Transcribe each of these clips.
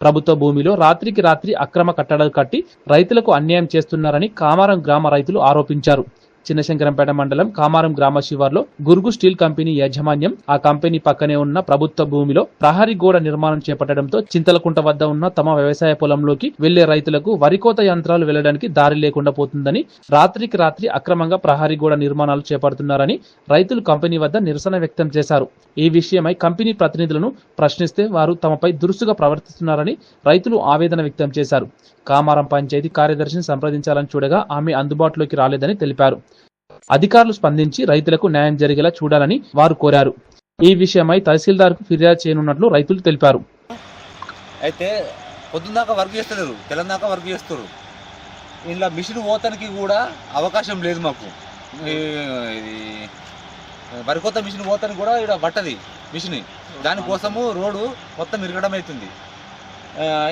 ప్రభుత్వ భూమిలో రాత్రికి రాత్రి అక్రమ కట్టడాలు కట్టి రైతులకు అన్యాయం చేస్తున్నారని కామారం గ్రామ రైతులు ఆరోపించారు. చిన్నశంకరంపేట మండలం కామారం గ్రామ శివార్లో గురుగు స్టీల్ కంపెనీ యాజమాన్యం ఆ కంపెనీ పక్కనే ఉన్న ప్రభుత్వ భూమిలో ప్రహరీ గోడ నిర్మాణం చేపట్టడంతో చింతలకుంట వద్ద ఉన్న తమ వ్యవసాయ పొలంలోకి వెళ్ళే రైతులకు వరికోత యంత్రాలు వెళ్ళడానికి దారి లేకుండా పోతుందని రాత్రికి రాత్రి అక్రమంగా ప్రహరీ గోడ నిర్మాణాలు చేపడుతున్నారని రైతులు కంపెనీ వద్ద నిరసన వ్యక్తం చేశారు. ఈ విషయమై కంపెనీ ప్రతినిధులను ప్రశ్నిస్తే వారు తమపై దురుసుగా ప్రవర్తిస్తున్నారని రైతులు ఆవేదన వ్యక్తం చేశారు. కామారం పంచాయతీ కార్యదర్శిని సంప్రదించాలని చూడగా ఆమె అందుబాటులోకి రాలేదని తెలిపారు. అధికారులు స్పందించి రైతులకు న్యాయం జరిగేలా చూడాలని వారు కోరారు. ఈ విషయమై తహసీల్దార్కు ఫిర్యాదు చేయనున్నట్లు రైతులు తెలిపారు. అయితే పొద్దున్నాక వర్క్ చేస్తలేరు. తెలంగాణ వర్క్ చేస్తారు ఇలా మిషన్ పోతానికి కూడా అవకాశం లేదు మాకు. వరి కొత్త మిషన్ పోతానికి కూడా ఇక్కడ పట్టది మిషన్. దానికోసము రోడ్డు మొత్తం ఇరగడం అవుతుంది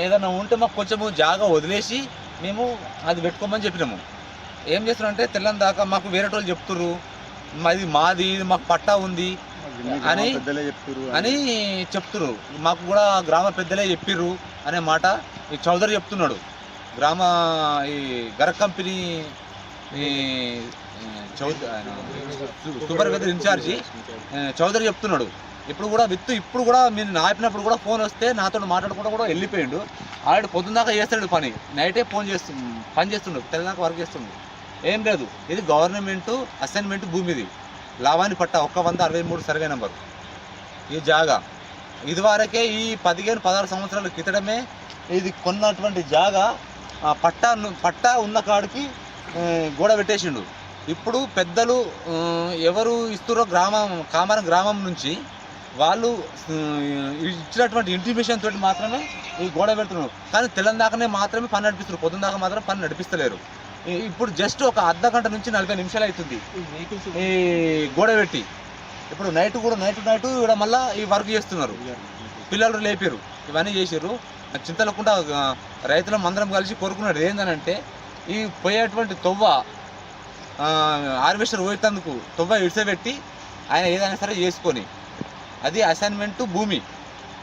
ఏదైనా ఉంటే మాకు కొంచెము జాగా వదిలేసి మేము అది పెట్టుకోమని చెప్పినాము. ఏం చేస్తున్నారంటే తెల్లని దాకా మాకు వేరే వాళ్ళు చెప్తుర్రు. మాది మాది ఇది మాకు పట్టా ఉంది అని అని. చెప్తున్నారు మాకు కూడా గ్రామ పెద్దలే చెప్పిర్రు అనే మాట ఈ చౌదరి చెప్తున్నాడు. గ్రామ ఈ గర కంపెనీ ఈ సూపర్వైజర్ ఇన్ఛార్జి చౌదరి చెప్తున్నాడు. ఇప్పుడు కూడా విత్తు ఇప్పుడు కూడా మీరు నాపినప్పుడు కూడా ఫోన్ వస్తే నాతో మాట్లాడకుండా కూడా వెళ్ళిపోయిండు. ఆల్రెడీ పొద్దున్న దాకా చేస్తాడు పని. నైటే ఫోన్ చేస్తు పని చేస్తుండు. తెల్లదాకా వర్క్ చేస్తుండు. ఏం లేదు. ఇది గవర్నమెంట్ అసైన్మెంట్ భూమిది. లావాని పట్ట ఒక్క వంద అరవై మూడు సర్వే నెంబర్. ఈ జాగా. ఇదివరకే ఈ పదిహేను పదహారు సంవత్సరాల క్రితమే ఇది కొన్నటువంటి జాగా ఆ పట్టా పట్టా ఉన్న కాడికి గోడ పెట్టేసిండు. ఇప్పుడు పెద్దలు ఎవరు ఇస్తురో గ్రామం కామరం గ్రామం నుంచి వాళ్ళు ఇచ్చినటువంటి ఇంటిమేషన్ తోటి మాత్రమే ఈ గోడ పెడుతున్నారు. కానీ తెల్లందాకనే మాత్రమే పని నడిపిస్తున్నారు. పొద్దున్నదాకా మాత్రం పని నడిపిస్తలేరు. ఇప్పుడు జస్ట్ ఒక అర్ధ గంట నుంచి నలభై నిమిషాలు అవుతుంది. ఈ గోడ పెట్టి. ఇప్పుడు నైట్ కూడా నైట్ నైట్ ఇక్కడ మళ్ళా ఈ వర్క్ చేస్తున్నారు. పిల్లలు లేపారు. ఇవన్నీ చేసారు చింతలకుండా రైతులం అందరం కలిసి కోరుకున్నాడు ఏందనంటే ఈ పోయేటువంటి తొవ్వ హార్వెస్టర్ పోయేందుకు తొవ్వ ఇడిసబెట్టి ఆయన ఏదైనా సరే చేసుకొని అది అసైన్మెంట్ భూమి.